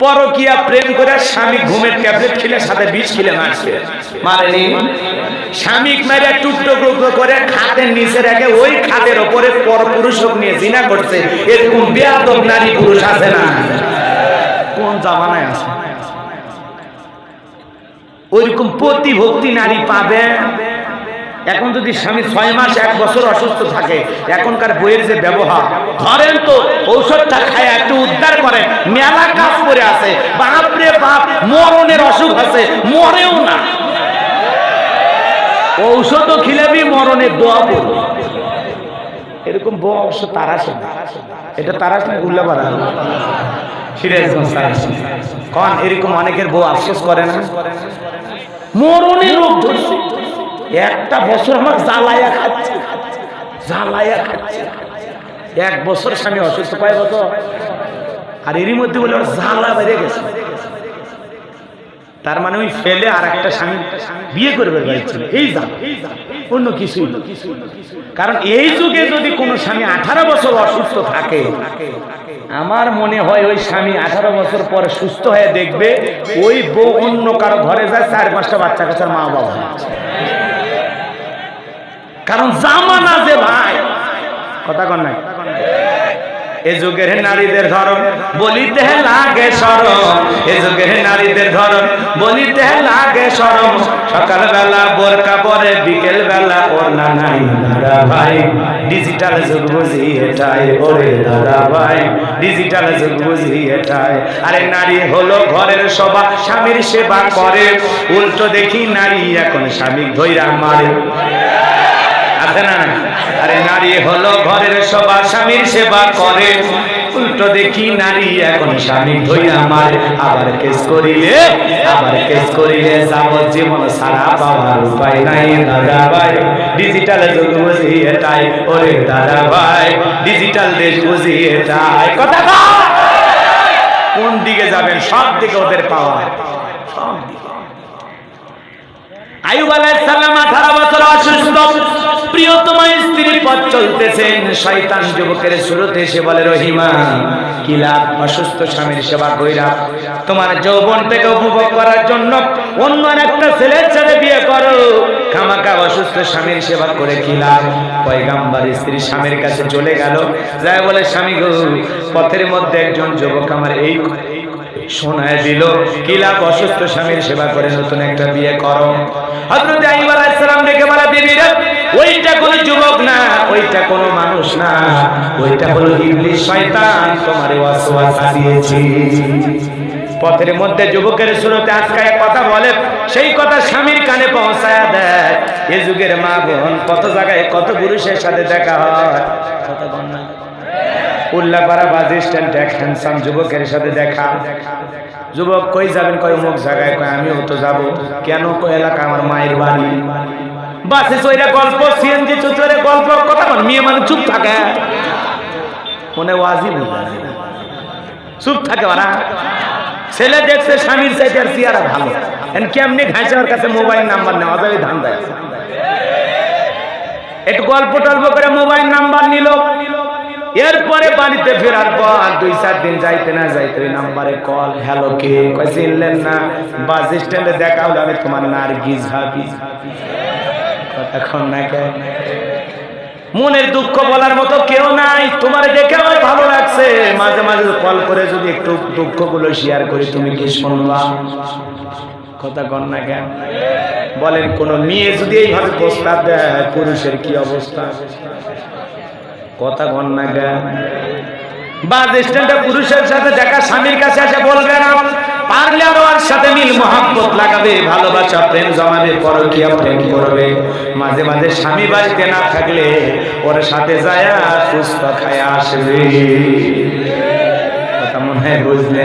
পরকিয়া প্রেম করে স্বামী ঘুমের ট্যাবলেট খেলে, সাথে বিষ খেলে মারছে। মারেনি? স্বামী মেরে টুকটো টুকটো করে খাতের নিচে রেখে ওই খাতের ওপরে পর পুরুষ নিয়ে জিনা করছে। এরকম বেয়াদব নারী পুরুষ আছে না? কোন জামানায় আছে? ওইরকম প্রতিভক্তি নারী পাবে? এখন যদি স্বামী ছয় মাস, এক বছর অসুস্থ থাকে, এখনকার বইয়ের যে ব্যবহার, ধরেন তো ঔষধটা খায়, একটু উদ্ধার করে, মেলা কাজ করে আছে বাপরে বাপ, মরণের অসুখ আছে, মরেও না। ঔষধও খিলাবি মরণের দোয়া করবি এরকম বউ অবশ্য তারাস না। এটা তারাস না উল্লাপাড়া সিরাজগঞ্জ কন এরকম অনেকের বউ আফসোস করে না। মরণের রোগ ধরছে। একটা বছর আমার জ্বালাইয়া খাচ্ছে। জ্বালাইয়া খাচ্ছে। এক বছর স্বামী অসুস্থ পাইব তো আর এরই মধ্যে বলে ওর জ্বালা বেড়ে গেছে। তার মানে ওই ফেলে আর একটা স্বামী বিয়ে করবে চাইছিল এই যা, অন্য কিছুই কারণ এই যুগে যদি কোনো স্বামী আঠারো বছর অসুস্থ থাকে, আমার মনে হয় ওই স্বামী আঠারো বছর পরে সুস্থ হয়ে দেখবে, ওই বউ অন্য কারও ঘরে যায়, চার পাঁচটা বাচ্চা কাচ্চার মা বাবা। কারণ জামানা যে ভাই, কথা কন নাই? এ যুগের নারীদের ধরন বলিতে লাগে সরম, এ যুগের নারীদের ধরন বলিতে লাগে সরম। সকাল বেলা বোরকা পরে বিকেল বেলা ওড়না নাই, দাদা ভাই। ডিজিটাল যুগ বুঝি এটাই, ওরে দাদা ভাই। ডিজিটাল যুগ বুঝি এটাই। আরে নারী হলো ঘরের সবা স্বামীর সেবা করে। উল্টো দেখি নারী এখন স্বামী ধৈরা মারে। আছে না আরে নারী হলো ঘরের সবার স্বামীর সেবা করে। উল্টো দেখি নারী এখন স্বামী ধইয়া আমার আবার কেস করিলে, আবার কেস করিলে যাবজ্জীবন সারা পাওয়ার উপায় নাই দাদা ভাই। ডিজিটাল যুগ বুঝি এটাই ওরে দাদা ভাই। ডিজিটাল দেশ বুঝি এটাই কথা কোন দিকে যাবেন? সব দিকে ওদের পাওয়া সব দিকে। আয়ুব আলাইহিস সালাম 18 বছর অসুস্থ। পথ চলতেছেন শয়তান যুবকের এসে বলে, রহিমা, কি লাভ? অসুস্থ স্বামীর সেবা কইরা তোমার উপভোগ করার জন্য অন্য একটা ছেলের সাথে বিয়ে করো। খামাকা অসুস্থ স্বামীর সেবা করে কি লাভ? পয়গাম্বার স্ত্রী স্বামীর কাছে চলে গেল। যায় বলে, স্বামী গো, পথের মধ্যে একজন যুবক আমার এই শোনায় দিল কিলাপ অসুস্থ স্বামীর সেবা করে নতুন একটা বিয়ে করো? ডেকে বিবিরা ওইটা কোনো যুবক না, ওইটা কোনো মানুষ না, ওইটা হলো শয়তান তোমারে পথের মধ্যে যুবকের শুরুতে আজকায় কথা বলে, সেই কথা স্বামীর কানে পৌঁছায় দেয়, এ যুগের মা বোন, কত জায়গায় কত পুরুষের সাথে দেখা হয়? কত বন্যা উল্লাপাড়া বাস হ্যান্ডসাম যুবকের সাথে দেখা। যুবক কই যাবেন? জায়গায়। কয়, আমিও তো যাব। কেন? এলাকা আমার মায়ের বাড়ি। বাসে গল্প সিএনজি চুচরে গল্প, কথা মানে চুপ থাকে। মনে ওয়াজি চুপ থাকে ওরা। ছেলে দেখছে, স্বামীর আর চেয়ারা ভালো। কেমনি ঘাইছে ওর কাছে মোবাইল নাম্বার নেওয়া যাবে? ধান দেয় একটু গল্প টল্প করে মোবাইল নিল এরপরে বাড়িতে ফেরার পর দুই, চার দিন যাইতে না যাইতে ওই নাম্বারে কল হ্যালো কে? চিনলেন না। বাস স্ট্যান্ডে দেখা হলো আমি তোমার নার্গিস ভাবি। মনের দুঃখ বলার মতো কেউ নাই। তোমার দেখে আমার ভালো লাগছে। মাঝে মাঝে কল করে যদি একটু দুঃখগুলো শেয়ার করি, তুমি কি শুনবা? কথা কন না কেন? বলেন, কোন মেয়ে যদি এইভাবে প্রস্তাব দেয়, পুরুষের কি অবস্থা? কথা কন না গা। বাস স্ট্যান্ডে পুরুষের সাথে দেখা, স্বামীর কাছে এসে বলবে না। পারলে আরও আর সাথে মিল, মহাব্বত লাগাবে, ভালোবাসা, প্রেম জমাবে, পরকিয়া প্রেম করবে। মাঝে মাঝে স্বামী বাড়িতে না থাকলে ওর সাথে যায় সুস্থ খায়, আসবে। কথা মনে হয় বুঝলে?